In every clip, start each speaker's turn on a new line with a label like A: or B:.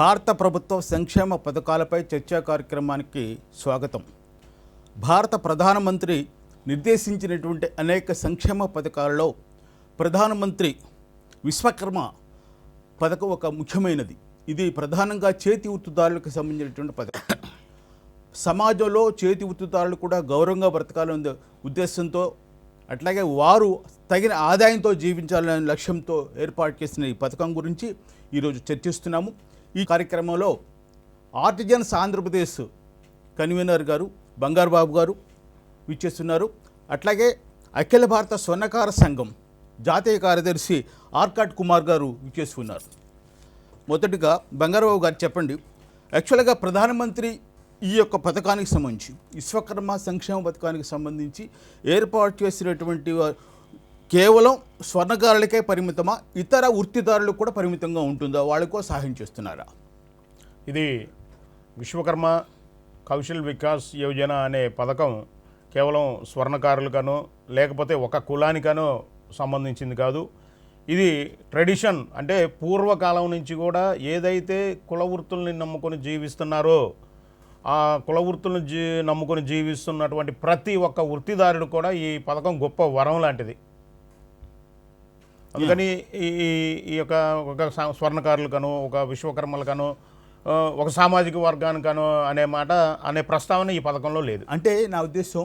A: భారత ప్రభుత్వ సంక్షేమ పథకాలపై చర్చా కార్యక్రమానికి స్వాగతం. భారత ప్రధానమంత్రి నిర్దేశించినటువంటి అనేక సంక్షేమ పథకాలలో ప్రధానమంత్రి విశ్వకర్మ పథకం ఒక ముఖ్యమైనది. ఇది ప్రధానంగా చేతి వృత్తిదారులకు సంబంధించినటువంటి పథకం. సమాజంలో చేతి వృత్తిదారులు కూడా గౌరవంగా బ్రతకాలనే ఉద్దేశంతో అట్లాగే వారు తగిన ఆదాయంతో జీవించాలనే లక్ష్యంతో ఏర్పాటు చేసిన ఈ పథకం గురించి ఈరోజు చర్చిస్తున్నాము. ఈ కార్యక్రమంలో ఆర్టిజన్స్ ఆంధ్రప్రదేశ్ కన్వీనర్ గారు బంగారు బాబు గారు విచ్చేస్తున్నారు. అట్లాగే అఖిల భారత స్వర్ణకార సంఘం జాతీయ కార్యదర్శి ఆర్కాట్ కుమార్ గారు విచ్చేస్తున్నారు. మొదటిగా బంగారబాబు గారు చెప్పండి యాక్చువల్గా ప్రధానమంత్రి ఈ యొక్క పథకానికి సంబంధించి విశ్వకర్మ సంక్షేమ పథకానికి సంబంధించి ఏర్పాటు చేసినటువంటి కేవలం స్వర్ణకారులకే పరిమితమా? ఇతర వృత్తిదారులకు కూడా పరిమితంగా ఉంటుందా? వాళ్ళకు సహాయం చేస్తున్నారా?
B: ఇది విశ్వకర్మ కౌశల్ వికాస్ యోజన అనే పథకం కేవలం స్వర్ణకారులకనో లేకపోతే ఒక కులానికనో సంబంధించింది కాదు. ఇది ట్రెడిషన్ అంటే పూర్వకాలం నుంచి కూడా ఏదైతే కుల వృత్తుల్ని నమ్ముకొని జీవిస్తున్నారో ఆ కుల వృత్తులను జీ నమ్ముకొని జీవిస్తున్నటువంటి ప్రతి ఒక్క వృత్తిదారుడు కూడా ఈ పథకం గొప్ప వరం లాంటిది. అందుకని ఈ ఈ- యొక్క ఒక స్వర్ణకారులకను ఒక విశ్వకర్మలకను ఒక సామాజిక వర్గానికను అనే మాట అనే ప్రస్తావన ఈ పథకంలో లేదు.
A: అంటే నా ఉద్దేశం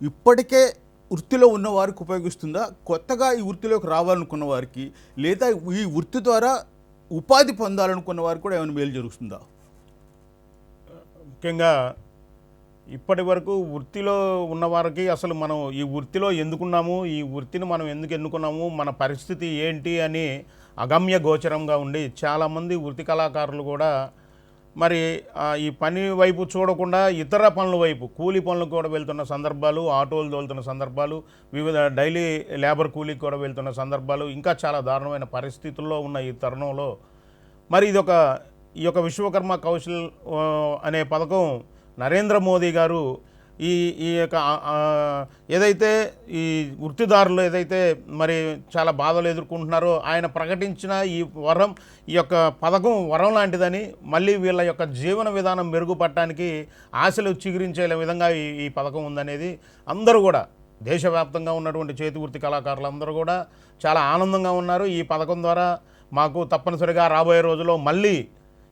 A: ఇప్పటికే వృత్తిలో ఉన్న వారికి ఉపయోగిస్తుందా? కొత్తగా ఈ వృత్తిలోకి రావాలనుకున్న వారికి లేదా ఈ వృత్తి ద్వారా ఉపాధి పొందాలనుకున్న వారికి కూడా ఏమైనా మేలు జరుగుతుందా?
B: ముఖ్యంగా ఇప్పటి వరకు వృత్తిలో ఉన్నవారికి అసలు మనం ఈ వృత్తిలో ఎందుకున్నాము? ఈ వృత్తిని మనం ఎందుకు ఎన్నుకున్నాము? మన పరిస్థితి ఏంటి? అని అగమ్య గోచరంగా ఉండి చాలామంది వృత్తి కళాకారులు కూడా మరి ఈ పని వైపు చూడకుండా ఇతర పనుల వైపు కూలీ పనులకు కూడా వెళ్తున్న సందర్భాలు ఆటోలు తోలుతున్న సందర్భాలు వివిధ డైలీ లేబర్ కూలీకి కూడా వెళ్తున్న సందర్భాలు ఇంకా చాలా దారుణమైన పరిస్థితుల్లో ఉన్న ఈ తరుణంలో మరి ఇది ఒక ఈ యొక్క విశ్వకర్మ కౌశల్ అనే పథకం నరేంద్ర మోదీ గారు ఈ ఈ యొక్క ఏదైతే ఈ వృత్తిదారులు ఏదైతే మరి చాలా బాధలు ఎదుర్కొంటున్నారో ఆయన ప్రకటించిన ఈ వరం ఈ యొక్క పథకం వరం లాంటిదని మళ్ళీ వీళ్ళ యొక్క జీవన విధానం మెరుగుపడటానికి ఆశలు చిగురించే విధంగా ఈ ఈ పథకం ఉందనేది అందరూ కూడా దేశవ్యాప్తంగా ఉన్నటువంటి చేతి వృత్తి కళాకారులందరూ కూడా చాలా ఆనందంగా ఉన్నారు. ఈ పథకం ద్వారా మాకు తప్పనిసరిగా రాబోయే రోజుల్లో మళ్ళీ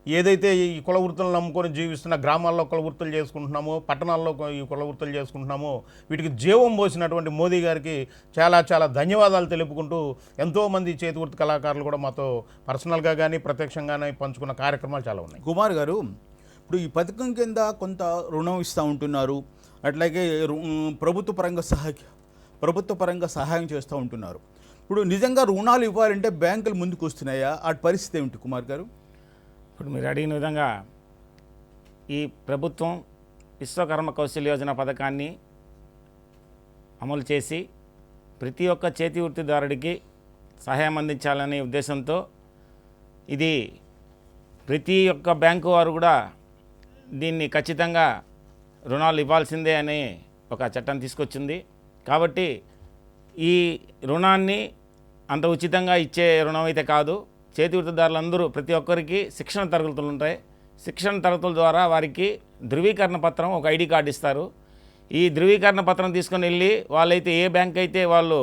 B: ఏదైతే ఈ కుల వృత్తులను నమ్ముకొని జీవిస్తున్న గ్రామాల్లో కుల వృత్తులు చేసుకుంటున్నామో పట్టణాల్లో ఈ కుల వృత్తులు చేసుకుంటున్నామో వీటికి జీవం పోసినటువంటి మోదీ గారికి చాలా చాలా ధన్యవాదాలు తెలుపుకుంటూ ఎంతోమంది చేతి వృత్తి కళాకారులు కూడా మాతో పర్సనల్గా కానీ ప్రత్యక్షంగానే పంచుకున్న కార్యక్రమాలు చాలా ఉన్నాయి.
A: కుమార్ గారు ఇప్పుడు ఈ పథకం కింద కొంత రుణం ఇస్తూ ఉంటున్నారు. అట్లాగే రు- ప్రభుత్వ పరంగా సహాయ ప్రభుత్వ పరంగా సహాయం చేస్తూ ఉంటున్నారు. ఇప్పుడు నిజంగా రుణాలు ఇవ్వాలంటే బ్యాంకులు ముందుకు వస్తున్నాయా ఆ పరిస్థితి ఏమిటి కుమార్ గారు?
C: ఇప్పుడు మీరు అడిగిన విధంగా ఈ ప్రభుత్వం విశ్వకర్మ కౌశల్ యోజన పథకాన్ని అమలు చేసి ప్రతి ఒక్క చేతి వృత్తిదారుడికి సహాయం అందించాలనే ఉద్దేశంతో ఇది ప్రతి ఒక్క బ్యాంకు వారు కూడా దీన్ని ఖచ్చితంగా రుణాలు ఇవ్వాల్సిందే అనే ఒక చట్టం తీసుకొచ్చింది. కాబట్టి ఈ రుణాన్ని అంత ఉచితంగా ఇచ్చే రుణం అయితే కాదు. చేతి వృత్తిదారులందరూ ప్రతి ఒక్కరికి శిక్షణ తరగతులు ఉంటాయి. శిక్షణ తరగతుల ద్వారా వారికి ధృవీకరణ పత్రం ఒక ఐడి కార్డు ఇస్తారు. ఈ ధృవీకరణ పత్రం తీసుకొని వెళ్ళి వాళ్ళైతే ఏ బ్యాంక్ అయితే వాళ్ళు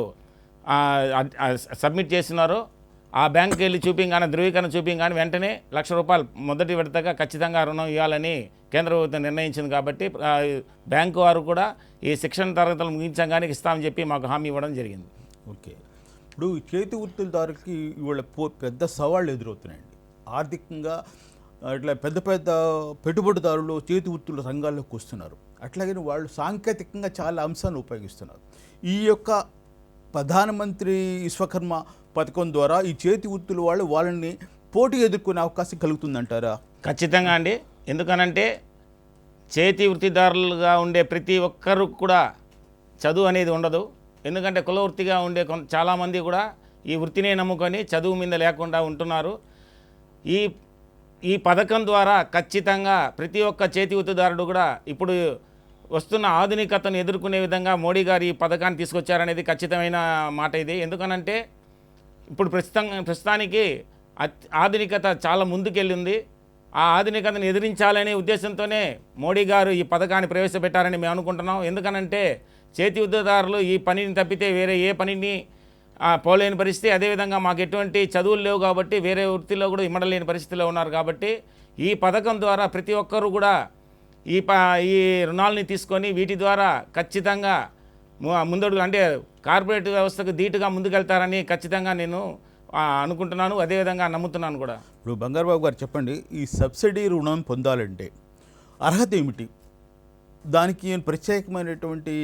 C: సబ్మిట్ చేస్తున్నారో ఆ బ్యాంక్కి వెళ్ళి చూపింగానే ధృవీకరణ చూపింగానే వెంటనే లక్ష రూపాయలు మొదటి విడతగా ఖచ్చితంగా రుణం ఇవ్వాలని కేంద్ర ప్రభుత్వం నిర్ణయించింది కాబట్టి బ్యాంకు వారు కూడా ఈ శిక్షణ తరగతులు ముగించగానే ఇస్తామని చెప్పి మాకు హామీ ఇవ్వడం జరిగింది.
A: ఓకే. ఇప్పుడు చేతి వృత్తులదారులకి ఇవాళ పో పెద్ద సవాళ్ళు ఎదురవుతున్నాయండి. ఆర్థికంగా అట్లా పెద్ద పెద్ద పెట్టుబడిదారులు చేతి వృత్తుల రంగాల్లోకి వస్తున్నారు. అట్లాగే వాళ్ళు సాంకేతికంగా చాలా అంశాలను ఉపయోగిస్తున్నారు. ఈ యొక్క ప్రధానమంత్రి విశ్వకర్మ పథకం ద్వారా ఈ చేతి వృత్తుల వాళ్ళు వాళ్ళని పోటీ ఎదుర్కొనే అవకాశం కలుగుతుందంటారా?
C: ఖచ్చితంగా అండి. ఎందుకనంటే చేతి వృత్తిదారులుగా ఉండే ప్రతి ఒక్కరు కూడా చదువు అనేది ఉండదు. ఎందుకంటే కుల వృత్తిగా ఉండే కొంత చాలామంది కూడా ఈ వృత్తినే నమ్ముకొని చదువు మీద లేకుండా ఉంటున్నారు. ఈ ఈ పథకం ద్వారా ఖచ్చితంగా ప్రతి ఒక్క చేతి వృత్తిదారుడు కూడా ఇప్పుడు వస్తున్న ఆధునికతను ఎదుర్కొనే విధంగా మోడీ గారు ఈ పథకాన్ని తీసుకొచ్చారనేది ఖచ్చితమైన మాట ఇది. ఎందుకనంటే ఇప్పుడు ప్రస్తుతం ప్రస్తుతానికి ఆధునికత చాలా ముందుకెళ్ళింది. ఆ ఆధునికతను ఎదిరించాలనే ఉద్దేశంతోనే మోడీ గారు ఈ పథకాన్ని ప్రవేశపెట్టారని మేము అనుకుంటున్నాం. ఎందుకనంటే చేతి ఉద్యోగదారులు ఈ పనిని తప్పితే వేరే ఏ పనిని పోలేని పరిస్థితి. అదేవిధంగా మాకు ఎటువంటి చదువులు లేవు కాబట్టి వేరే వృత్తిలో కూడా ఇమ్మడలేని పరిస్థితిలో ఉన్నారు కాబట్టి ఈ పథకం ద్వారా ప్రతి ఒక్కరూ కూడా ఈ ప ఈ రుణాలని తీసుకొని వీటి ద్వారా ఖచ్చితంగా ము- ముందడుగు అంటే కార్పొరేట్ వ్యవస్థకు ధీటుగా ముందుకెళ్తారని ఖచ్చితంగా నేను అనుకుంటున్నాను. అదేవిధంగా నమ్ముతున్నాను కూడా.
A: ఇప్పుడు బంగారుబాబు గారు చెప్పండి ఈ సబ్సిడీ రుణం పొందాలంటే అర్హత ఏమిటి? దానికి ప్రత్యేకమైనటువంటి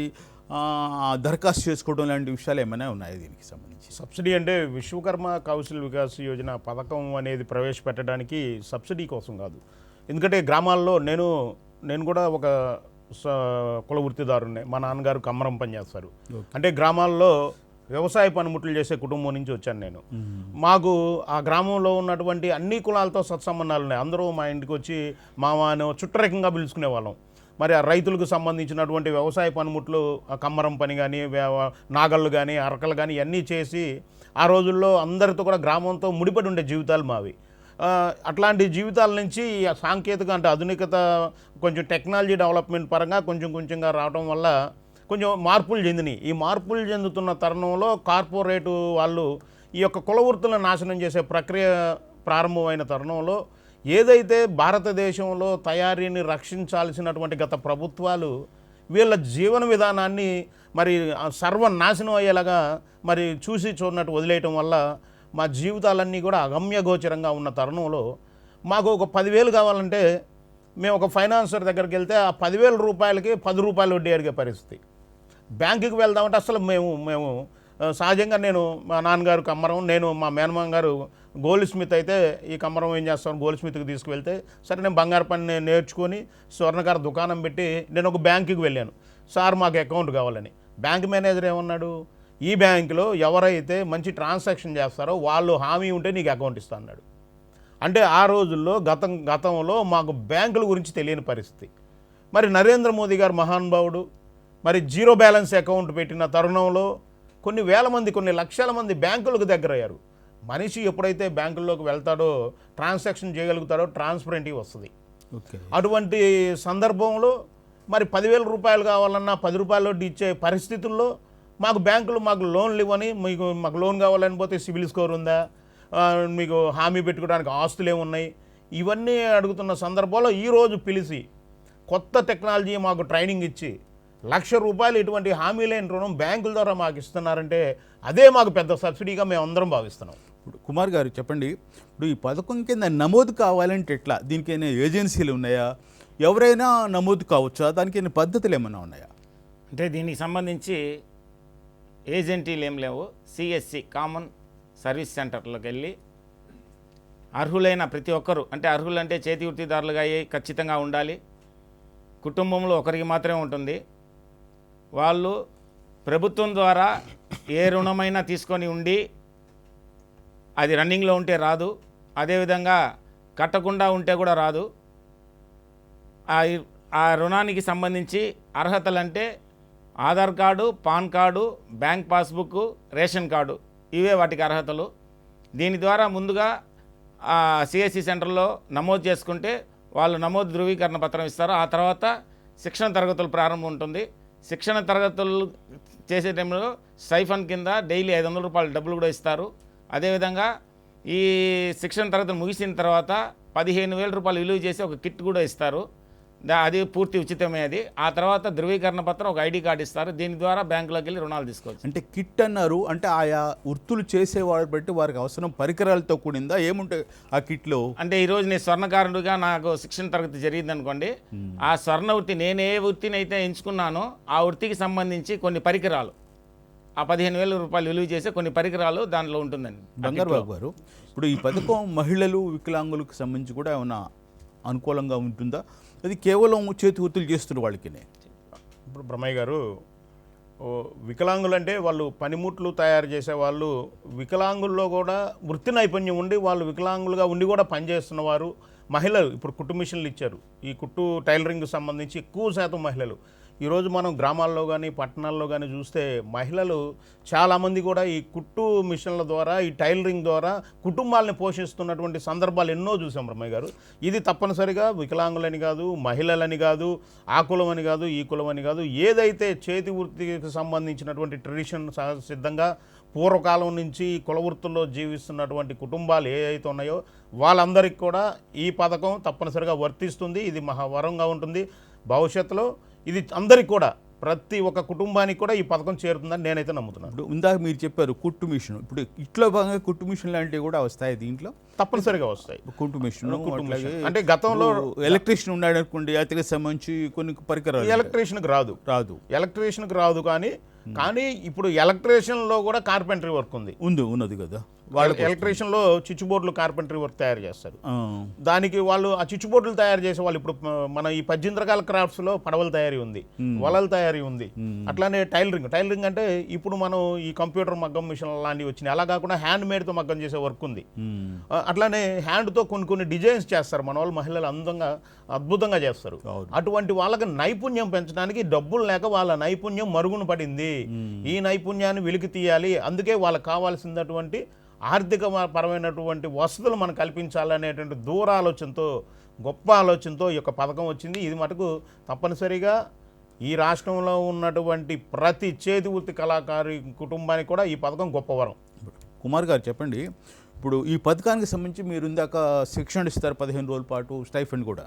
A: దరఖాస్తు చేసుకోవడం లాంటి విషయాలు ఏమైనా ఉన్నాయి దీనికి సంబంధించి?
B: సబ్సిడీ అంటే విశ్వకర్మ కౌశల్ వికాస్ యోజన పథకం అనేది ప్రవేశపెట్టడానికి సబ్సిడీ కోసం కాదు. ఎందుకంటే గ్రామాల్లో నేను నేను కూడా ఒక కుల వృత్తిదారునే మా నాన్నగారు కమ్మరం పనిచేస్తారు. అంటే గ్రామాల్లో వ్యవసాయ పనిముట్లు చేసే కుటుంబం నుంచి వచ్చాను నేను. మాకు ఆ గ్రామంలో ఉన్నటువంటి అన్ని కులాలతో సత్సంబంధాలు ఉన్నాయి. అందరూ మా ఇంటికి వచ్చి మామాను చుట్టరికంగా పిలుచుకునే వాళ్ళం మరి ఆ రైతులకు సంబంధించినటువంటి వ్యవసాయ పనిముట్లు కమ్మరం పని కానీ నాగళ్ళు కానీ అరకలు కానీ ఇవన్నీ చేసి ఆ రోజుల్లో అందరితో కూడా గ్రామంతో ముడిపడి ఉండే జీవితాలు మావి. అట్లాంటి జీవితాల నుంచి సాంకేతిక అంటే ఆధునికత కొంచెం టెక్నాలజీ డెవలప్మెంట్ పరంగా కొంచెం కొంచెంగా రావడం వల్ల కొంచెం మార్పులు చెందినాయి. ఈ మార్పులు చెందుతున్న తరుణంలో కార్పొరేటు వాళ్ళు ఈ యొక్క కుల వృత్తులను నాశనం చేసే ప్రక్రియ ప్రారంభమైన తరుణంలో ఏదైతే భారతదేశంలో తయారీని రక్షించాల్సినటువంటి గత ప్రభుత్వాలు వీళ్ళ జీవన విధానాన్ని మరి ఆ సర్వనాశనం అయ్యేలాగా మరి చూసి చూడనట్టు వదిలేయటం వల్ల మా జీవితాలన్నీ కూడా అగమ్యగోచరంగా ఉన్న తరుణంలో మాకు ఒక పదివేలు కావాలంటే మేము ఒక ఫైనాన్సర్ దగ్గరికి వెళ్తే ఆ పదివేల రూపాయలకి పది రూపాయలు వడ్డీ అడిగే పరిస్థితి. బ్యాంకుకి వెళ్దామంటే అసలు మేము మేము సహజంగా నేను మా నాన్నగారు కమ్మరం నేను మా మేనమామ గారు గోల్డ్ స్మిత్ అయితే ఈ కమ్మరం ఏం చేస్తాను గోల్డ్ స్మిత్కి తీసుకువెళ్తే సరే నేను బంగారు పని నేర్చుకొని స్వర్ణకార దుకాణం పెట్టి నేను ఒక బ్యాంకుకి వెళ్ళాను. సార్ మాకు అకౌంట్ కావాలని. బ్యాంక్ మేనేజర్ ఏమన్నాడు ఈ బ్యాంకులో ఎవరైతే మంచి ట్రాన్సాక్షన్ చేస్తారో వాళ్ళు హామీ ఉంటే నీకు అకౌంట్ ఇస్తా అన్నాడు. అంటే ఆ రోజుల్లో గతం గతంలో మాకు బ్యాంకుల గురించి తెలియని పరిస్థితి. మరి నరేంద్ర మోదీ గారు మహానుభావుడు మరి జీరో బ్యాలెన్స్ అకౌంట్ పెట్టిన తరుణంలో కొన్ని వేల మంది కొన్ని లక్షల మంది బ్యాంకులకు దగ్గరయ్యారు. మనిషి ఎప్పుడైతే బ్యాంకుల్లోకి వెళ్తాడో ట్రాన్సాక్షన్ చేయగలుగుతాడో ట్రాన్స్పరెంటీ వస్తుంది.
A: ఓకే.
B: అటువంటి సందర్భంలో మరి పదివేల రూపాయలు కావాలన్నా పది రూపాయల ఇచ్చే పరిస్థితుల్లో మాకు బ్యాంకులు మాకు లోన్లు ఇవ్వని మీకు మాకు లోన్ కావాలని పోతే సిబిల్ స్కోర్ ఉందా? మీకు హామీ పెట్టుకోవడానికి ఆస్తులు ఏమున్నాయి ఇవన్నీ అడుగుతున్న సందర్భంలో ఈరోజు పిలిచి కొత్త టెక్నాలజీ మాకు ట్రైనింగ్ ఇచ్చి లక్ష రూపాయలు ఇటువంటి హామీ లేని రుణం బ్యాంకుల ద్వారా మాకు ఇస్తున్నారంటే అదే మాకు పెద్ద సబ్సిడీగా మేము అందరం భావిస్తున్నాం.
A: ఇప్పుడు కుమార్ గారు చెప్పండి ఇప్పుడు ఈ పథకం కింద నమోదు కావాలంటే ఎట్లా? దీనికైనా ఏజెన్సీలు ఉన్నాయా? ఎవరైనా నమోదు కావచ్చా? దానికైనా పద్ధతులు ఏమైనా ఉన్నాయా?
C: అంటే దీనికి సంబంధించి ఏజెంటీలు ఏం లేవు. సిఎస్సి కామన్ సర్వీస్ సెంటర్లోకి వెళ్ళి అర్హులైన ప్రతి ఒక్కరు అంటే అర్హులు అంటే చేతి వృత్తిదారులుగా అయ్యి ఖచ్చితంగా ఉండాలి. కుటుంబంలో ఒకరికి మాత్రమే ఉంటుంది. వాళ్ళు ప్రభుత్వం ద్వారా ఏ రుణమైనా తీసుకొని ఉండి అది రన్నింగ్లో ఉంటే రాదు అదేవిధంగా కట్టకుండా ఉంటే కూడా రాదు. ఆ రుణానికి సంబంధించి అర్హతలు అంటే Aadhaar card PAN card bank passbook ration card ఇవే వాటికి అర్హతలు. దీని ద్వారా ముందుగా సిఎస్సి సెంటర్లో నమోదు చేసుకుంటే వాళ్ళు నమోదు ధృవీకరణ పత్రం ఇస్తారు. ఆ తర్వాత శిక్షణ తరగతులు ప్రారంభం ఉంటుంది. శిక్షణ తరగతులు చేసే టైంలో సైఫన్ కింద డైలీ ఐదు వందల రూపాయలు డబ్బులు కూడా ఇస్తారు. అదేవిధంగా ఈ శిక్షణ తరగతులు ముగిసిన తర్వాత పదిహేను వేల రూపాయలు విలువ చేసి ఒక కిట్ కూడా ఇస్తారు. అది పూర్తి ఉచితమే అది. ఆ తర్వాత ధృవీకరణ పత్రం ఒక ఐడి కార్డు ఇస్తారు. దీని ద్వారా బ్యాంకులోకి వెళ్ళి రుణాలు తీసుకోవచ్చు.
A: అంటే కిట్ అన్నారు అంటే ఆయా వృత్తులు చేసేవాడు బట్టి వారికి అవసరం పరికరాలతో కూడిందా? ఏముంటాయి ఆ కిట్లో?
C: అంటే ఈరోజు నేను స్వర్ణకారుడిగా నాకు శిక్షణ తరగతి జరిగింది అనుకోండి ఆ స్వర్ణ వృత్తి నేను ఏ వృత్తిని అయితే ఎంచుకున్నానో ఆ వృత్తికి సంబంధించి కొన్ని పరికరాలు ఆ పదిహేను వేల రూపాయలు విలువ చేసే కొన్ని పరికరాలు దాంట్లో ఉంటుందండి.
A: బంగారు బాబు గారు ఇప్పుడు ఈ పథకం మహిళలు వికలాంగులకు సంబంధించి కూడా ఏమైనా అనుకూలంగా ఉంటుందా? అది కేవలం చేతి వృత్తులు చేస్తున్న వాళ్ళకినే.
B: ఇప్పుడు బ్రహ్మయ్య గారు వికలాంగులంటే వికలాంగులు అంటే వాళ్ళు పనిముట్లు తయారు చేసే వాళ్ళు వికలాంగుల్లో కూడా వృత్తి నైపుణ్యం ఉండి వాళ్ళు వికలాంగులుగా ఉండి కూడా పనిచేస్తున్న వారు మహిళలు. ఇప్పుడు కుట్టు మిషన్లు ఇచ్చారు. ఈ కుట్టు టైలరింగ్ సంబంధించి ఎక్కువ శాతం మహిళలు. ఈరోజు మనం గ్రామాల్లో కానీ పట్టణాల్లో కానీ చూస్తే మహిళలు చాలామంది కూడా ఈ కుట్టు మిషన్ల ద్వారా ఈ టైలరింగ్ ద్వారా కుటుంబాలని పోషిస్తున్నటువంటి సందర్భాలు ఎన్నో చూసాం బ్రహ్మయ్య గారు. ఇది తప్పనిసరిగా వికలాంగులని కాదు మహిళలని కాదు ఆ కులం అని కాదు ఈ కులం అని కాదు ఏదైతే చేతి వృత్తికి సంబంధించినటువంటి ట్రెడిషన్ సిద్ధంగా పూర్వకాలం నుంచి కుల వృత్తుల్లో జీవిస్తున్నటువంటి కుటుంబాలు ఏవైతే ఉన్నాయో వాళ్ళందరికీ కూడా ఈ పథకం తప్పనిసరిగా వర్తిస్తుంది. ఇది మహావరంగా ఉంటుంది. భవిష్యత్తులో ఇది అందరికి కూడా ప్రతి ఒక్క కుటుంబానికి కూడా ఈ పథకం చేరుతుందని నేనైతే నమ్ముతున్నాను.
A: ఇప్పుడు ఇందాక మీరు చెప్పారు కుట్టు మిషన్. ఇప్పుడు ఇట్లో భాగంగా కుట్టు మిషన్ లాంటివి కూడా వస్తాయి దీంట్లో?
B: తప్పనిసరిగా వస్తాయి.
A: కుట్టు మిషన్.
B: అంటే గతంలో
A: ఎలక్ట్రీషియన్ ఉన్నాడు అనుకోండి అతనికి సంబంధించి కొన్ని పరికరాలు
B: ఎలక్ట్రీషియన్కి రాదు.
A: రాదు.
B: ఎలక్ట్రీషియన్కి రాదు కానీ కానీ ఇప్పుడు ఎలక్ట్రీషియన్లో కూడా కార్పెంటరీ వర్క్ ఉంది.
A: ఉంది ఉన్నది కదా.
B: వాళ్ళ ఎలక్ట్రీషియన్లో చిచ్చు బోర్డులు కార్పెంటరీ వర్క్ తయారు చేస్తారు. దానికి వాళ్ళు ఆ చిచ్చు బోర్డులు తయారు చేసే వాళ్ళు ఇప్పుడు మన ఈ పద్దెనిమిది రకాల క్రాఫ్ట్స్లో పడవల తయారీ ఉంది వలల తయారీ ఉంది అట్లానే టైలరింగ్. టైలరింగ్ అంటే ఇప్పుడు మనం ఈ కంప్యూటర్ మగ్గం మిషన్ లాంటివి వచ్చినాయి. అలా కాకుండా హ్యాండ్ మేడ్తో మగ్గం చేసే వర్క్ ఉంది. అట్లానే హ్యాండ్తో కొన్ని కొన్ని డిజైన్స్ చేస్తారు. మన వాళ్ళు మహిళలు అందంగా అద్భుతంగా చేస్తారు. అటువంటి వాళ్ళకి నైపుణ్యం పెంచడానికి డబ్బులు లేక వాళ్ళ నైపుణ్యం మరుగున పడింది. ఈ నైపుణ్యాన్ని వెలికి తీయాలి. అందుకే వాళ్ళకి కావాల్సినటువంటి ఆర్థిక పరమైనటువంటి వసతులు మనం కల్పించాలనేటువంటి దూర ఆలోచనతో గొప్ప ఆలోచనతో ఈ యొక్క పథకం వచ్చింది. ఇది మటుకు తప్పనిసరిగా ఈ రాష్ట్రంలో ఉన్నటువంటి ప్రతి చేతి వృత్తి కళాకారు కుటుంబానికి కూడా ఈ పథకం గొప్ప వరం.
A: కుమార్ గారు చెప్పండి ఇప్పుడు ఈ పథకానికి సంబంధించి మీరు ఇందాక శిక్షణ ఇస్తారు పదిహేను రోజుల పాటు స్టైఫండ్ కూడా.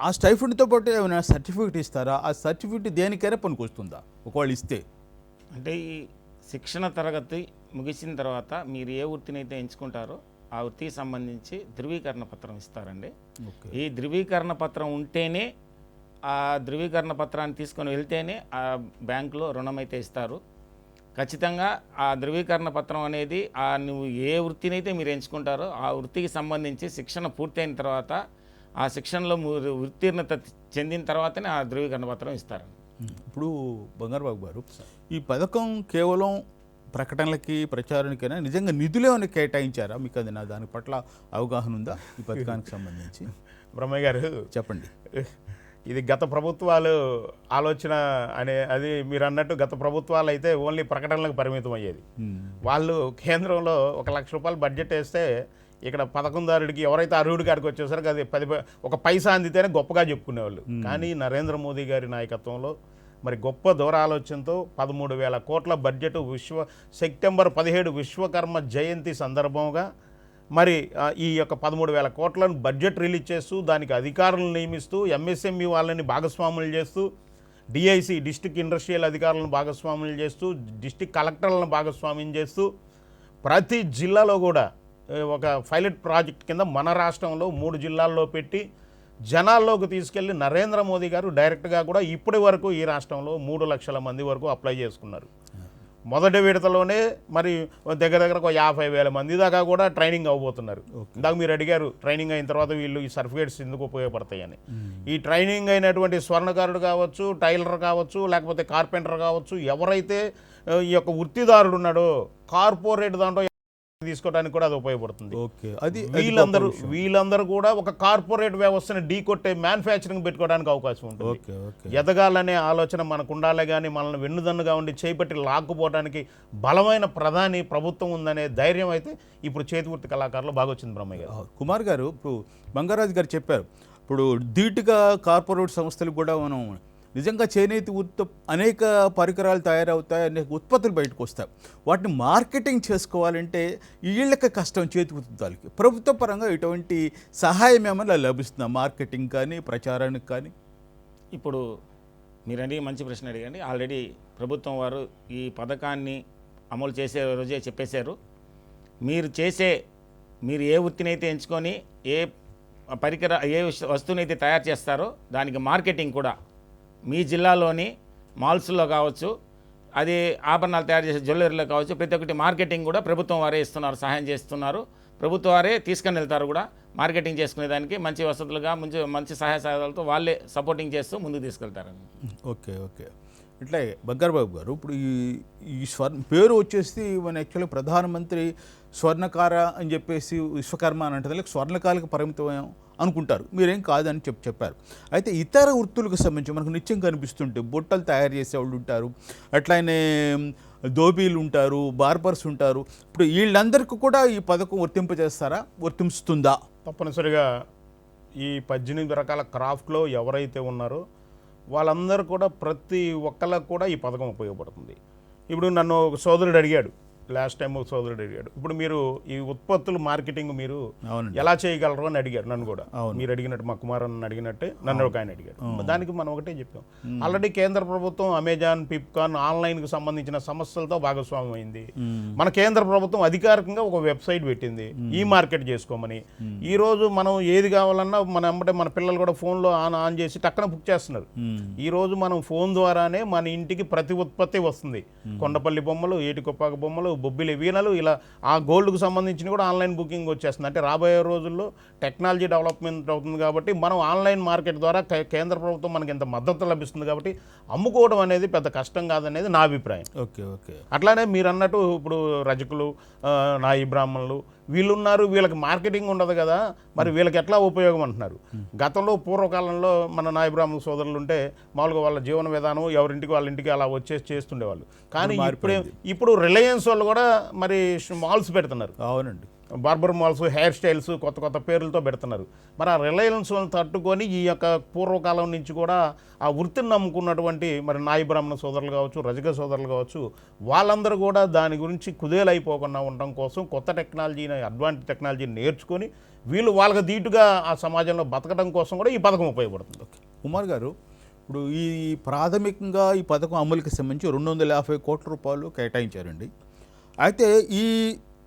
A: ఆ స్టైఫండ్తో పాటు ఏమైనా సర్టిఫికేట్ ఇస్తారా? ఆ సర్టిఫికేట్ దేనికైనా పనికొస్తుందా? ఒకవేళ ఇస్తే.
C: అంటే ఈ శిక్షణ తరగతి ముగిసిన తర్వాత మీరు ఏ వృత్తిని అయితే ఎంచుకుంటారో ఆ వృత్తికి సంబంధించి ధృవీకరణ పత్రం ఇస్తారండి. ఈ ధృవీకరణ పత్రం ఉంటేనే ఆ ధృవీకరణ పత్రాన్ని తీసుకొని వెళ్తేనే ఆ బ్యాంకులో రుణం అయితే ఇస్తారు. ఖచ్చితంగా ఆ ధృవీకరణ పత్రం అనేది ఆ నువ్వు ఏ వృత్తినైతే మీరు ఎంచుకుంటారో ఆ వృత్తికి సంబంధించి శిక్షణ పూర్తయిన తర్వాత ఆ శిక్షణలో ఉత్తీర్ణత చెందిన తర్వాతనే ఆ ధృవీకరణ పత్రం ఇస్తారు
A: ఇప్పుడు బంగారు బాబు గారు ఈ పథకం కేవలం ప్రకటనలకి ప్రచారానికైనా నిజంగా నిధులు ఏమైనా కేటాయించారా? మీకు అది నా దాని పట్ల అవగాహన ఉందా? ఈ పథకానికి సంబంధించి?
B: బ్రహ్మయ్య గారు
A: చెప్పండి.
B: ఇది గత ప్రభుత్వాలు ఆలోచన అనే అది మీరు అన్నట్టు గత ప్రభుత్వాలు అయితే ఓన్లీ ప్రకటనలకు పరిమితం అయ్యేది వాళ్ళు కేంద్రంలో ఒక లక్ష రూపాయలు బడ్జెట్ వేస్తే ఇక్కడ పథకందారుడికి ఎవరైతే అర్హుడి కాడికి వచ్చేసరికి అది పది ఒక పైసా అందితేనే గొప్పగా చెప్పుకునేవాళ్ళు. కానీ నరేంద్ర మోదీ గారి నాయకత్వంలో మరి గొప్ప దూరాలోచనతో పదమూడు వేల కోట్ల బడ్జెట్ విశ్వ సెప్టెంబర్ పదిహేడు విశ్వకర్మ జయంతి సందర్భంగా మరి ఈ యొక్క పదమూడు వేల కోట్లను బడ్జెట్ రిలీజ్ చేస్తూ దానికి అధికారులను నియమిస్తూ ఎంఎస్ఎంఈ వాళ్ళని భాగస్వాములు చేస్తూ డిఐసి డిస్టిక్ ఇండస్ట్రియల్ అధికారులను భాగస్వాములు చేస్తూ డిస్టిక్ కలెక్టర్లను భాగస్వామ్యం చేస్తూ ప్రతి జిల్లాలో కూడా ఒక పైలట్ ప్రాజెక్ట్ కింద మన రాష్ట్రంలో మూడు జిల్లాల్లో పెట్టి జనాల్లోకి తీసుకెళ్ళి నరేంద్ర మోదీ గారు డైరెక్ట్గా కూడా ఇప్పటి వరకు ఈ రాష్ట్రంలో మూడు లక్షల మంది వరకు అప్లై చేసుకున్నారు. మొదటి విడతలోనే మరి దగ్గర దగ్గర ఒక యాభై వేల మంది దాకా కూడా ట్రైనింగ్ అవ్వబోతున్నారు. ఇందాక మీరు అడిగారు ట్రైనింగ్ అయిన తర్వాత వీళ్ళు ఈ సర్టిఫికేట్స్ ఎందుకు ఉపయోగపడతాయని. ఈ ట్రైనింగ్ అయినటువంటి స్వర్ణకారుడు కావచ్చు టైలర్ కావచ్చు లేకపోతే కార్పెంటర్ కావచ్చు ఎవరైతే ఈ యొక్క వృత్తిదారుడు ఉన్నాడో కార్పొరేట్ దాంట్లో తీసుకోవడానికి కూడా అది ఉపయోగపడుతుంది.
A: ఓకే. అది
B: వీళ్ళందరూ. వీళ్ళందరూ కూడా ఒక కార్పొరేట్ వ్యవస్థను ఢీకొట్టే మ్యానుఫ్యాక్చరింగ్ పెట్టుకోవడానికి అవకాశం ఉంటుంది.
A: Okay okay.
B: ఎదగాలనే ఆలోచన మనకు ఉండాలి కానీ మనల్ని వెన్నుదన్నుగా ఉండి చేపట్టి లాక్కుపోవడానికి బలమైన ప్రధాని ప్రభుత్వం ఉందనే ధైర్యం అయితే ఇప్పుడు చేతివృత్తి కళాకారులు బాగా వచ్చింది బ్రహ్మయ్య గారు.
A: కుమార్ గారు ఇప్పుడు బంగారాజు గారు చెప్పారు. ఇప్పుడు ధీటుగా కార్పొరేట్ సంస్థలకు కూడా మనం నిజంగా చేనేతి ఉత్త అనేక పరికరాలు తయారవుతాయి అనేక ఉత్పత్తులు బయటకు వస్తాయి. వాటిని మార్కెటింగ్ చేసుకోవాలంటే వీళ్ళకి కష్టం చేతి ఉత్పత్తులకి. ప్రభుత్వ పరంగా ఇటువంటి సహాయం ఏమైనా లభిస్తుందా? మార్కెటింగ్ కానీ ప్రచారానికి కానీ?
C: ఇప్పుడు మీరు అడిగి మంచి ప్రశ్న అడిగండి. ఆల్రెడీ ప్రభుత్వం వారు ఈ పథకాన్ని అమలు చేసే రోజే చెప్పేశారు. మీరు చేసే మీరు ఏ వృత్తినైతే ఎంచుకొని ఏ పరికర ఏ వస్తువునైతే తయారు చేస్తారో దానికి మార్కెటింగ్ కూడా మీ జిల్లాలోని మాల్స్లో కావచ్చు అది ఆభరణాలు తయారు చేసే జ్యువెలరీలో కావచ్చు ప్రతి ఒక్కటి మార్కెటింగ్ కూడా ప్రభుత్వం వారే ఇస్తున్నారు సహాయం చేస్తున్నారు. ప్రభుత్వం వారే తీసుకుని వెళ్తారు కూడా మార్కెటింగ్ చేసుకునే దానికి మంచి వసతులుగా మంచి మంచి సహాయ సహాయాలతో వాళ్ళే సపోర్టింగ్ చేస్తూ ముందుకు తీసుకెళ్తారని
A: ఓకే ఓకే. ఇట్లా బంగారబాబు గారు ఇప్పుడు ఈ ఈ స్వర్ణ పేరు వచ్చేసి మన యాక్చువల్గా ప్రధానమంత్రి స్వర్ణకార అని చెప్పేసి విశ్వకర్మ అని అంటే స్వర్ణకాలకు పరిమితం అనుకుంటారు. మీరేం కాదని చెప్పి చెప్పారు. అయితే ఇతర వృత్తులకు సంబంధించి మనకు నిత్యం కనిపిస్తుంటే బుట్టలు తయారు చేసేవాళ్ళు ఉంటారు అట్లనే దోబీలు ఉంటారు బార్బర్స్ ఉంటారు. ఇప్పుడు వీళ్ళందరికీ కూడా ఈ పథకం వర్తింపజేస్తారా వర్తింపుస్తుందా
B: తప్పనిసరిగా ఈ పద్దెనిమిది రకాల క్రాఫ్ట్లో ఎవరైతే ఉన్నారో వాళ్ళందరూ కూడా ప్రతి ఒక్కళ్ళకు కూడా ఈ పథకం ఉపయోగపడుతుంది. ఇప్పుడు నన్ను ఒక సోదరుడు అడిగాడు లాస్ట్ టైం ఒక సోదరుడు అడిగాడు. ఇప్పుడు మీరు ఈ ఉత్పత్తులు మార్కెటింగ్ మీరు ఎలా చేయగలరు అని అడిగారు నన్ను కూడా. మీరు అడిగినట్టు మా కుమార్ అన్న అడిగినట్టే నన్ను ఒక ఆయన అడిగాడు దానికి మనం ఒకటే చెప్పాం. ఆల్రెడీ కేంద్ర ప్రభుత్వం అమెజాన్ ఫ్లిప్కార్ట్ ఆన్లైన్కి సంబంధించిన సమస్యలతో భాగస్వామ్యం అయింది మన కేంద్ర ప్రభుత్వం అధికారికంగా ఒక వెబ్సైట్ పెట్టింది. ఈ మార్కెట్ చేసుకోమని. ఈ రోజు మనం ఏది కావాలన్నా మన వెంబటే మన పిల్లలు కూడా ఫోన్లో ఆన్ ఆన్ చేసి టక్కన బుక్ చేస్తున్నారు. ఈ రోజు మనం ఫోన్ ద్వారానే మన ఇంటికి ప్రతి ఉత్పత్తి వస్తుంది. కొండపల్లి బొమ్మలు ఏటికొప్పాక బొమ్మలు బొబ్బిలి వీణలు ఇలా ఆ గోల్డ్కు సంబంధించిన కూడా ఆన్లైన్ బుకింగ్ వచ్చేస్తుంది. అంటే రాబోయే రోజుల్లో టెక్నాలజీ డెవలప్మెంట్ అవుతుంది కాబట్టి మనం ఆన్లైన్ మార్కెట్ ద్వారా కేంద్ర ప్రభుత్వం మనకి ఇంత మద్దతు లభిస్తుంది కాబట్టి అమ్ముకోవడం అనేది పెద్ద కష్టం కాదనేది నా అభిప్రాయం.
A: Okay okay.
B: అట్లానే మీరు అన్నట్టు ఇప్పుడు రజకులు నాయి బ్రాహ్మణులు వీళ్ళు ఉన్నారు వీళ్ళకి మార్కెటింగ్ ఉండదు కదా. మరి వీళ్ళకి ఎట్లా ఉపయోగం అంటున్నారు? గతంలో పూర్వకాలంలో మన నాయ బ్రాహ్మణ సోదరులు ఉంటే మామూలుగా వాళ్ళ జీవన విధానం ఎవరింటికి వాళ్ళ ఇంటికి అలా వచ్చేసి చేస్తుండేవాళ్ళు. కానీ ఇప్పుడే ఇప్పుడు రిలయన్స్ వాళ్ళు కూడా మరి మాల్స్ పెడుతున్నారు.
A: అవునండి.
B: బార్బర్ మాల్స్ హెయిర్ స్టైల్స్ కొత్త కొత్త పేర్లతో పెడుతున్నారు. మరి ఆ రిలయన్స్ తట్టుకొని ఈ యొక్క పూర్వకాలం నుంచి కూడా ఆ వృత్తిని నమ్ముకున్నటువంటి మరి నాయి బ్రాహ్మణ సోదరులు కావచ్చు రజక సోదరులు కావచ్చు వాళ్ళందరూ కూడా దాని గురించి కుదేలైపోకుండా ఉండడం కోసం కొత్త టెక్నాలజీని అడ్వాన్స్ టెక్నాలజీని నేర్చుకొని వీళ్ళు వాళ్ళకి దీటుగా ఆ సమాజంలో బతకడం కోసం కూడా ఈ పథకం ఉపయోగపడుతుంది.
A: కుమార్ గారు ఇప్పుడు ఈ ప్రాథమికంగా ఈ పథకం అమలుకి సంబంధించి రెండు వందల యాభై కోట్ల రూపాయలు కేటాయించారండి. అయితే ఈ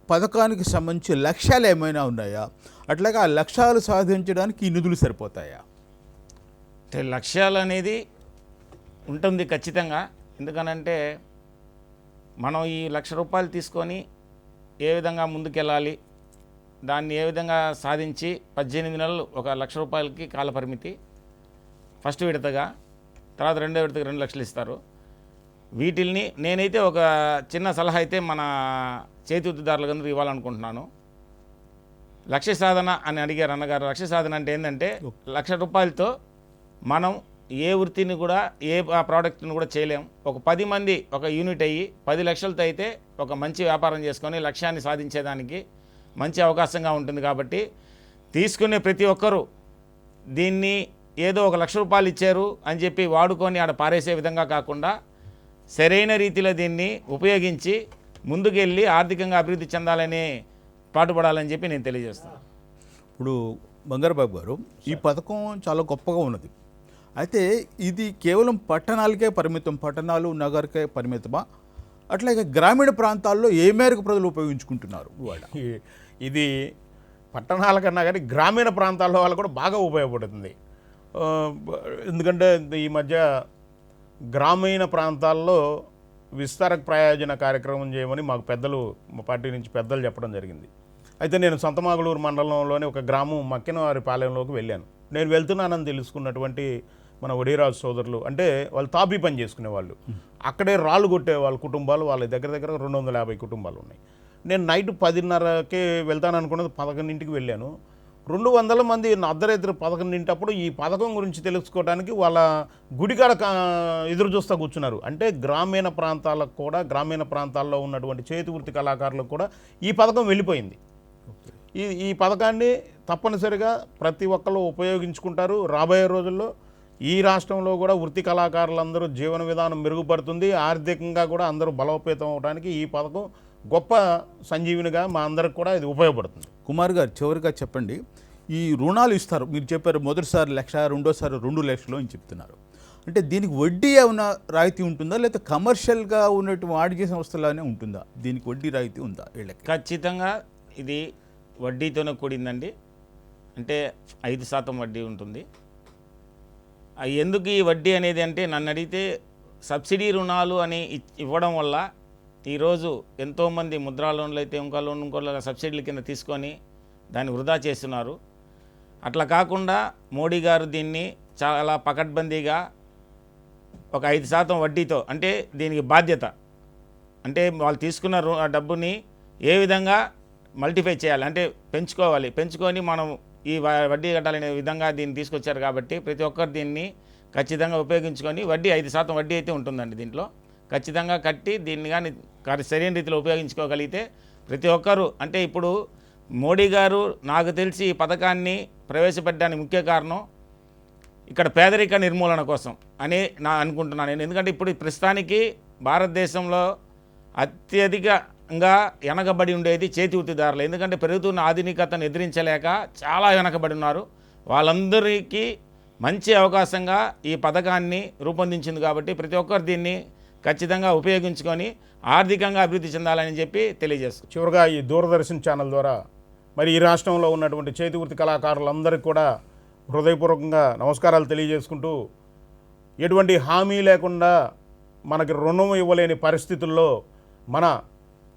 A: పథకానికి సంబంధించి లక్ష్యాలు ఏమైనా ఉన్నాయా? అట్లాగే ఆ లక్ష్యాలు సాధించడానికి ఈ నిధులు సరిపోతాయా?
C: అంటే లక్ష్యాలు అనేది ఉంటుంది ఖచ్చితంగా. ఎందుకనంటే మనం ఈ లక్ష రూపాయలు తీసుకొని ఏ విధంగా ముందుకెళ్ళాలి దాన్ని ఏ విధంగా సాధించి పద్దెనిమిది నెలలు ఒక లక్ష రూపాయలకి కాల పరిమితి ఫస్ట్ విడతగా తర్వాత రెండో విడతగా రెండు లక్షలు ఇస్తారు. వీటిల్ని నేనైతే ఒక చిన్న సలహా అయితే మన చేతి వృత్తిదారులకు అందరూ ఇవ్వాలనుకుంటున్నాను. లక్ష్య సాధన అని అడిగారు అన్నగారు. లక్ష్య సాధన అంటే ఏంటంటే లక్ష రూపాయలతో మనం ఏ వృత్తిని కూడా ఏ ఆ ప్రోడక్ట్ని కూడా చేయలేం. ఒక పది మంది ఒక యూనిట్ అయ్యి పది లక్షలతో అయితే ఒక మంచి వ్యాపారం చేసుకొని లక్ష్యాన్ని సాధించేదానికి మంచి అవకాశంగా ఉంటుంది కాబట్టి తీసుకునే ప్రతి ఒక్కరూ దీన్ని ఏదో ఒక లక్ష రూపాయలు ఇచ్చారు అని చెప్పి వాడుకొని ఆడ పారేసే విధంగా కాకుండా సరైన రీతిలో దీన్ని ఉపయోగించి ముందుకెళ్ళి ఆర్థికంగా అభివృద్ధి చెందాలని పాటుపడాలని చెప్పి నేను తెలియజేస్తాను
A: ఇప్పుడు బంగారబాబు గారు ఈ పథకం చాలా గొప్పగా ఉన్నది. అయితే ఇది కేవలం పట్టణాలకే పరిమితం పట్టణాలు నగరకే పరిమితమా? అట్లాగే గ్రామీణ ప్రాంతాల్లో ఏ మేరకు ప్రజలు ఉపయోగించుకుంటున్నారు?
B: ఇది పట్టణాల కన్నా కానీ గ్రామీణ ప్రాంతాల్లో వాళ్ళు కూడా బాగా ఉపయోగపడుతుంది. ఎందుకంటే ఈ మధ్య గ్రామీణ ప్రాంతాల్లో విస్తారక ప్రయోజన కార్యక్రమం చేయమని మాకు పెద్దలు మా పార్టీ నుంచి పెద్దలు చెప్పడం జరిగింది. అయితే నేను సంతమాగులూరు మండలంలోని ఒక గ్రామం మక్కినవారి పాలెంలోకి వెళ్ళాను. నేను వెళ్తున్నానని తెలుసుకున్నటువంటి మన ఒడిరాజు సోదరులు అంటే వాళ్ళు తాపీ పని చేసుకునే వాళ్ళు అక్కడే రాళ్ళు కొట్టే వాళ్ళ కుటుంబాలు వాళ్ళ దగ్గర దగ్గర రెండు వందల యాభై కుటుంబాలు ఉన్నాయి. నేను నైట్ పదిన్నరకే వెళ్తాను అనుకున్నది పదకొండింటికి వెళ్ళాను. రెండు వందల మంది నా పథకం నింటప్పుడు ఈ పథకం గురించి తెలుసుకోవడానికి వాళ్ళ గుడికాడ కా- ఎదురు చూస్తూ కూర్చున్నారు. అంటే గ్రామీణ ప్రాంతాలకు కూడా గ్రామీణ ప్రాంతాల్లో ఉన్నటువంటి చేతి వృత్తి కళాకారులకు కూడా ఈ పథకం వెళ్ళిపోయింది. ఈ ఈ పథకాన్ని తప్పనిసరిగా ప్రతి ఒక్కళ్ళు ఉపయోగించుకుంటారు. రాబోయే రోజుల్లో ఈ రాష్ట్రంలో కూడా వృత్తి కళాకారులందరూ జీవన విధానం మెరుగుపడుతుంది. ఆర్థికంగా కూడా అందరూ బలోపేతం అవడానికి ఈ పథకం గొప్ప సంజీవినిగా మా అందరికి కూడా ఇది ఉపయోగపడుతుంది.
A: కుమార్ గారు చివరిగా చెప్పండి. ఈ రుణాలు ఇస్తారు. మీరు చెప్పారు మొదటిసారి లక్ష రెండోసారి రెండు లక్షలు అని చెప్తున్నారు. అంటే దీనికి వడ్డీ ఏమైనా రాయితీ ఉంటుందా? లేకపోతే కమర్షియల్గా ఉన్నటువంటి వాణిజ్య సంస్థలానే ఉంటుందా? దీనికి వడ్డీ రాయితీ ఉందా వీళ్ళకి?
C: ఖచ్చితంగా ఇది వడ్డీతోనే కూడిందండి. అంటే ఐదు శాతం వడ్డీ ఉంటుంది. ఎందుకు ఈ వడ్డీ అనేది అంటే నన్ను అడిగితే సబ్సిడీ రుణాలు అని ఇ- ఇవ్వడం వల్ల ఈరోజు ఎంతోమంది ముద్రా లోన్లు అయితే ఇంకో లోన్ ఇంకో సబ్సిడీల కింద తీసుకొని దాన్ని వృధా చేస్తున్నారు. అట్లా కాకుండా మోడీ గారు దీన్ని చాలా పకడ్బందీగా ఒక ఐదు శాతం వడ్డీతో అంటే దీనికి బాధ్యత. అంటే వాళ్ళు తీసుకున్న రు- డబ్బుని ఏ విధంగా మల్టిఫై చేయాలి అంటే పెంచుకోవాలి. పెంచుకొని మనం ఈ వడ్డీ కట్టాలనే విధంగా దీన్ని తీసుకొచ్చారు కాబట్టి ప్రతి ఒక్కరు దీన్ని ఖచ్చితంగా ఉపయోగించుకొని వడ్డీ ఐదు శాతం వడ్డీ అయితే ఉంటుందండి దీంట్లో. ఖచ్చితంగా కట్టి దీన్ని కానీ సరైన రీతిలో ఉపయోగించుకోగలిగితే ప్రతి ఒక్కరూ అంటే ఇప్పుడు మోడీ గారు నాకు తెలిసి ఈ పథకాన్ని ప్రవేశపెట్టడానికి ముఖ్య కారణం ఇక్కడ పేదరిక నిర్మూలన కోసం అని నా అనుకుంటున్నాను నేను. ఎందుకంటే ఇప్పుడు ప్రస్తుతానికి భారతదేశంలో అత్యధికంగా వెనకబడి ఉండేది చేతి వృత్తిదారులు. ఎందుకంటే పెరుగుతున్న ఆధునికతను ఎదిరించలేక చాలా వెనకబడి ఉన్నారు. వాళ్ళందరికీ మంచి అవకాశంగా ఈ పథకాన్ని రూపొందించింది కాబట్టి ప్రతి ఒక్కరు దీన్ని ఖచ్చితంగా ఉపయోగించుకొని ఆర్థికంగా అభివృద్ధి చెందాలని చెప్పి తెలియజేస్తాం
B: చివరిగా ఈ దూరదర్శన్ ఛానల్ ద్వారా మరి ఈ రాష్ట్రంలో ఉన్నటువంటి చేతివృత్తి కళాకారులందరికీ కూడా హృదయపూర్వకంగా నమస్కారాలు తెలియజేసుకుంటూ ఎటువంటి హామీ లేకుండా మనకి రుణం ఇవ్వలేని పరిస్థితుల్లో మన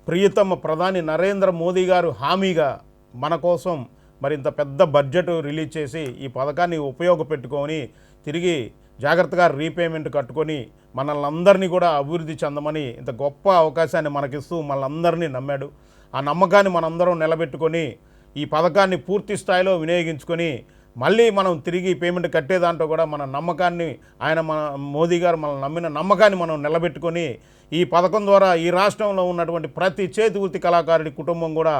B: ప్రియతమ ప్రధాని నరేంద్ర మోదీ గారు హామీగా మన కోసం మరింత పెద్ద బడ్జెట్ రిలీజ్ చేసి ఈ పథకాన్ని ఉపయోగపెట్టుకొని తిరిగి జాగ్రత్తగా రీపేమెంట్ కట్టుకొని మనల్ని అందరినీ కూడా అభివృద్ధి చెందమని ఇంత గొప్ప అవకాశాన్ని మనకిస్తూ మనల్ని నమ్మాడు. ఆ నమ్మకాన్ని మనందరం నిలబెట్టుకొని ఈ పథకాన్ని పూర్తి స్థాయిలో వినియోగించుకొని మళ్ళీ మనం తిరిగి పేమెంట్ కట్టే దాంట్లో కూడా మన నమ్మకాన్ని ఆయన మన మోదీ గారు మనం నమ్మిన నమ్మకాన్ని మనం నిలబెట్టుకొని ఈ పథకం ద్వారా ఈ రాష్ట్రంలో ఉన్నటువంటి ప్రతి చేతివృత్తి కళాకారుడి కుటుంబం కూడా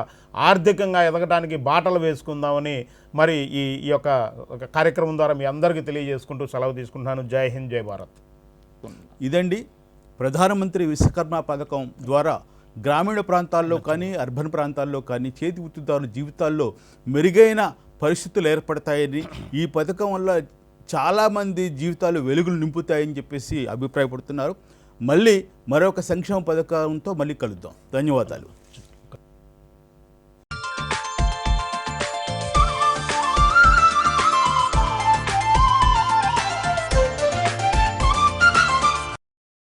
B: ఆర్థికంగా ఎదగడానికి బాటలు వేసుకుందామని మరి ఈ ఈ యొక్క కార్యక్రమం ద్వారా మీ అందరికీ తెలియజేసుకుంటూ సెలవు తీసుకుంటున్నాను. జై హింద్ జై భారత్.
A: ఇదండి ప్రధానమంత్రి విశ్వకర్మ పథకం ద్వారా గ్రామీణ ప్రాంతాల్లో కానీ అర్బన్ ప్రాంతాల్లో కానీ చేతి వృత్తిదారుల జీవితాల్లో మెరుగైన పరిస్థితులు ఏర్పడతాయని ఈ పథకం వల్ల చాలామంది జీవితాలు వెలుగులు నింపుతాయని చెప్పేసి అభిప్రాయపడుతున్నారు. మళ్ళీ మరొక సంక్షేమ పథకంతో మళ్ళీ కలుద్దాం. ధన్యవాదాలు.